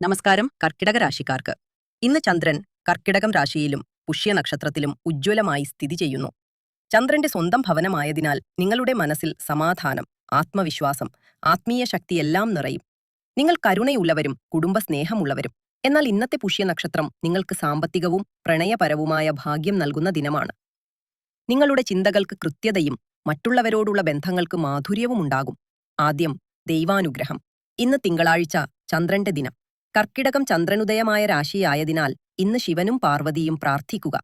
നമസ്കാരം കർക്കിടക രാശിക്കാർക്ക്. ഇന്ന് ചന്ദ്രൻ കർക്കിടകം രാശിയിലും പുഷ്യ നക്ഷത്രത്തിലും ഉജ്ജ്വലമായി സ്ഥിതി ചെയ്യുന്നു. ചന്ദ്രന്റെ സ്വന്തം ഭവനമായതിനാൽ നിങ്ങളുടെ മനസ്സിൽ സമാധാനം ആത്മവിശ്വാസം ആത്മീയ ശക്തിയെല്ലാം നിറയും. നിങ്ങൾ കരുണയുള്ളവരും കുടുംബസ്നേഹമുള്ളവരും. എന്നാൽ ഇന്നത്തെ പുഷ്യ നക്ഷത്രം നിങ്ങൾക്ക് സാമ്പത്തികവും പ്രണയപരവുമായ ഭാഗ്യം നൽകുന്ന ദിനമാണ്. നിങ്ങളുടെ ചിന്തകൾക്ക് കൃത്യതയും മറ്റുള്ളവരോടുള്ള ബന്ധങ്ങൾക്ക് മാധുര്യവും ഉണ്ടാകും ആദ്യം ദൈവാനുഗ്രഹം. ഇന്ന് തിങ്കളാഴ്ച ചന്ദ്രന്റെ ദിനം. കർക്കിടകം ചന്ദ്രനുദയമായ രാശിയായതിനാൽ ഇന്ന് ശിവനും പാർവതിയും പ്രാർത്ഥിക്കുക.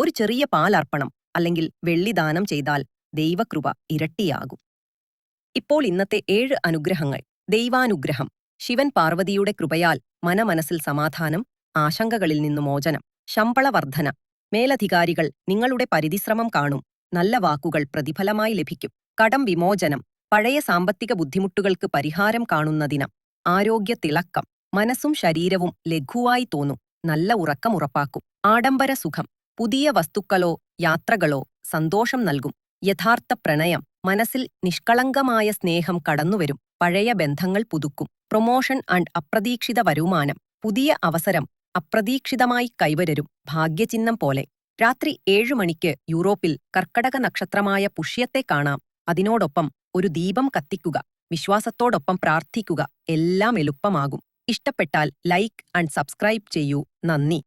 ഒരു ചെറിയ പാലർപ്പണം അല്ലെങ്കിൽ വെള്ളിദാനം ചെയ്താൽ ദൈവകൃപ ഇരട്ടിയാകും. ഇപ്പോൾ ഇന്നത്തെ ഏഴ് അനുഗ്രഹങ്ങൾ. ദൈവാനുഗ്രഹം. ശിവൻ പാർവതിയുടെ കൃപയാൽ മനമനസ്സിൽ സമാധാനം ആശങ്കകളിൽ നിന്നു മോചനം ശമ്പളവർദ്ധന. മേലധികാരികൾ നിങ്ങളുടെ പരിധിശ്രമം കാണും. നല്ല വാക്കുകൾ പ്രതിഫലമായി ലഭിക്കും. കടം വിമോചനം. പഴയ സാമ്പത്തിക ബുദ്ധിമുട്ടുകൾക്ക് പരിഹാരം കാണുന്ന ദിനം. ആരോഗ്യ തിളക്കം. മനസ്സും ശരീരവും ലഘുവായി തോന്നും. നല്ല ഉറക്കം ഉറപ്പാക്കും. ആഡംബര സുഖം. പുതിയ വസ്തുക്കളോ യാത്രകളോ സന്തോഷം നൽകും. യഥാർത്ഥ പ്രണയം. മനസ്സിൽ നിഷ്കളങ്കമായ സ്നേഹം കടന്നുവരും. പഴയ ബന്ധങ്ങൾ പുതുക്കും. പ്രൊമോഷൻ ആൻഡ് അപ്രതീക്ഷിത വരുമാനം. പുതിയ അവസരം അപ്രതീക്ഷിതമായി കൈവരരും. ഭാഗ്യചിഹ്നം പോലെ. രാത്രി ഏഴു മണിക്ക് യൂറോപ്പിൽ കർക്കടക നക്ഷത്രമായ പുഷ്യത്തെ കാണാം. അതിനോടൊപ്പം ഒരു ദീപം കത്തിക്കുക. വിശ്വാസത്തോടൊപ്പം പ്രാർത്ഥിക്കുക. എല്ലാം എളുപ്പമാകും. ഇഷ്ടപ്പെട്ടാൽ ലൈക്ക് ആൻഡ് സബ്സ്ക്രൈബ് ചെയ്യൂ. നന്ദി.